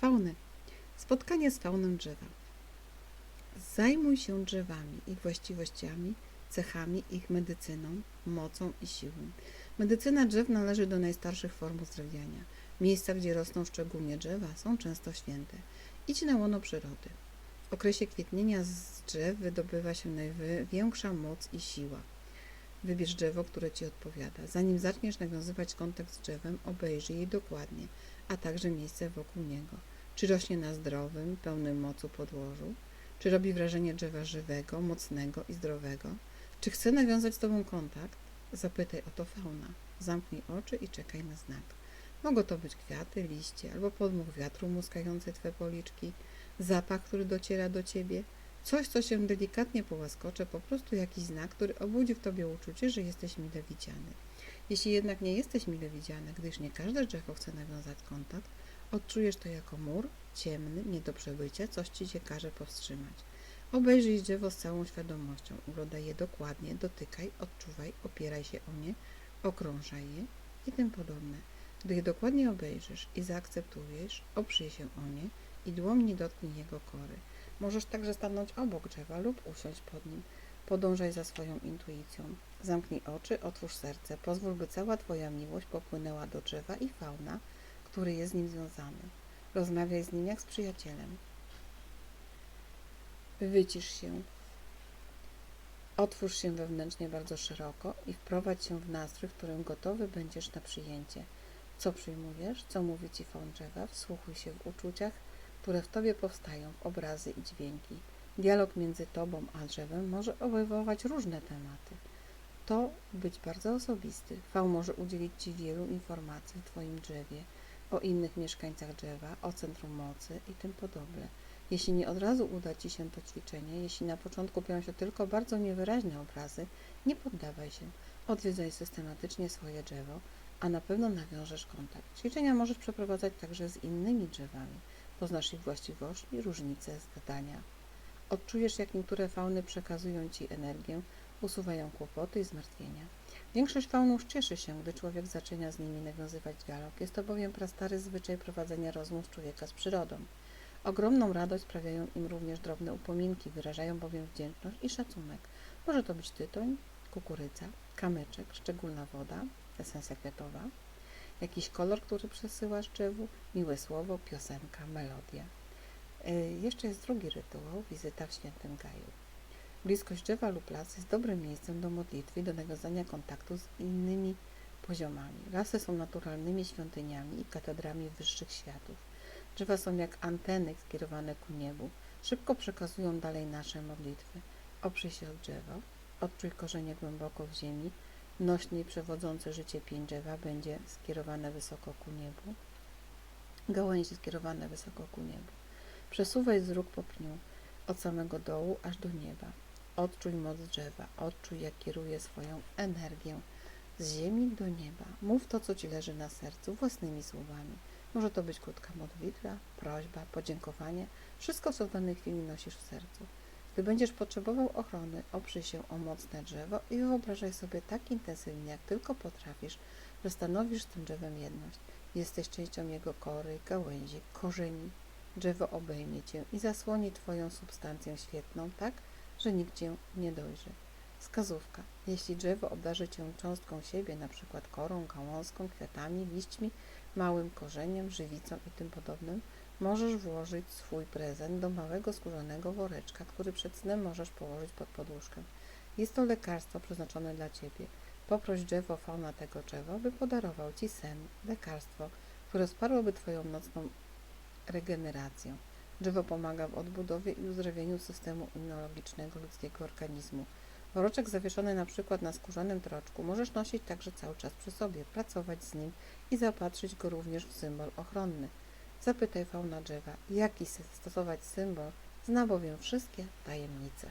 fauny. Spotkanie z fauną drzewa. Zajmuj się drzewami, ich właściwościami, cechami, ich medycyną, mocą i siłą. Medycyna drzew należy do najstarszych form uzdrawiania. Miejsca, gdzie rosną szczególnie drzewa, są często święte. Idź na łono przyrody. W okresie kwietnienia z drzew wydobywa się największa moc i siła. Wybierz drzewo, które Ci odpowiada. Zanim zaczniesz nawiązywać kontakt z drzewem, obejrzyj je dokładnie, a także miejsce wokół niego. Czy rośnie na zdrowym, pełnym mocu podłożu? Czy robi wrażenie drzewa żywego, mocnego i zdrowego? Czy chce nawiązać z Tobą kontakt? Zapytaj o to fauna. Zamknij oczy i czekaj na znak. Mogą to być kwiaty, liście albo podmuch wiatru muskający Twe policzki, zapach, który dociera do Ciebie, coś, co się delikatnie połaskocze, po prostu jakiś znak, który obudzi w Tobie uczucie, że jesteś mile widziany. Jeśli jednak nie jesteś mile widziany, gdyż nie każde drzewo chce nawiązać kontakt, odczujesz to jako mur, ciemny, nie do przebycia, coś Ci się każe powstrzymać. Obejrzyj drzewo z całą świadomością, oglądaj je dokładnie, dotykaj, odczuwaj, opieraj się o nie, okrążaj je i tym podobne. Gdy je dokładnie obejrzysz i zaakceptujesz, oprzyj się o nie i dłomnie dotknij jego kory. Możesz także stanąć obok drzewa lub usiąść pod nim. Podążaj za swoją intuicją. Zamknij oczy, otwórz serce. Pozwól, by cała Twoja miłość popłynęła do drzewa i fauna, który jest z nim związany. Rozmawiaj z nim jak z przyjacielem. Wycisz się. Otwórz się wewnętrznie bardzo szeroko i wprowadź się w nastrój, w którym gotowy będziesz na przyjęcie. Co przyjmujesz, co mówi Ci fon drzewa, wsłuchuj się w uczuciach, które w Tobie powstają, w obrazy i dźwięki. Dialog między Tobą a drzewem może obejmować różne tematy. To być bardzo osobisty. V może udzielić Ci wielu informacji w Twoim drzewie, o innych mieszkańcach drzewa, o centrum mocy i tym podobne. Jeśli nie od razu uda Ci się to ćwiczenie, jeśli na początku pojawią się tylko bardzo niewyraźne obrazy, nie poddawaj się. Odwiedzaj systematycznie swoje drzewo, a na pewno nawiążesz kontakt. Ćwiczenia możesz przeprowadzać także z innymi drzewami. Poznasz ich właściwości, różnice, zadania. Odczujesz, jak niektóre fauny przekazują Ci energię, usuwają kłopoty i zmartwienia. Większość faunów cieszy się, gdy człowiek zaczyna z nimi nawiązywać dialog. Jest to bowiem prastary zwyczaj prowadzenia rozmów człowieka z przyrodą. Ogromną radość sprawiają im również drobne upominki, wyrażają bowiem wdzięczność i szacunek. Może to być tytoń, kukurydza, kamyczek, szczególna woda, esencja kwiatowa, jakiś kolor, który przesyłasz drzewu, miłe słowo, piosenka, melodia. Y, Jeszcze jest drugi rytuał, wizyta w świętym gaju. Bliskość drzewa lub las jest dobrym miejscem do modlitwy i do nawiązania kontaktu z innymi poziomami. Lasy są naturalnymi świątyniami i katedrami wyższych światów. Drzewa są jak anteny skierowane ku niebu. Szybko przekazują dalej nasze modlitwy. Oprzyj się od drzewa, odczuj korzenie głęboko w ziemi, nośne i przewodzące życie pień drzewa będzie skierowane wysoko ku niebu. Gałęzie skierowane wysoko ku niebu. Przesuwaj wzrok po pniu od samego dołu aż do nieba. Odczuj moc drzewa, odczuj jak kieruje swoją energię z ziemi do nieba. Mów to, co ci leży na sercu, własnymi słowami. Może to być krótka modlitwa, prośba, podziękowanie, wszystko, co w danej chwili nosisz w sercu. Gdy będziesz potrzebował ochrony, oprzyj się o mocne drzewo i wyobrażaj sobie tak intensywnie, jak tylko potrafisz, że stanowisz z tym drzewem jedność. Jesteś częścią jego kory, gałęzi, korzeni. Drzewo obejmie cię i zasłoni twoją substancję świetną tak, że nikt cię nie dojrzy. Wskazówka. Jeśli drzewo obdarzy cię cząstką siebie, np. korą, gałązką, kwiatami, liśćmi, małym korzeniem, żywicą i tym podobnym, możesz włożyć swój prezent do małego skórzanego woreczka, który przed snem możesz położyć pod poduszkę. Jest to lekarstwo przeznaczone dla Ciebie. Poproś drzewo fauna tego drzewa, by podarował Ci sen, lekarstwo, które wsparłoby Twoją nocną regenerację. Drzewo pomaga w odbudowie i uzdrowieniu systemu immunologicznego ludzkiego organizmu. Woreczek zawieszony na przykład na skórzanym troczku możesz nosić także cały czas przy sobie, pracować z nim i zapatrzyć go również w symbol ochronny. Zapytaj fauna drzewa, jaki stosować symbol, zna bowiem wszystkie tajemnice.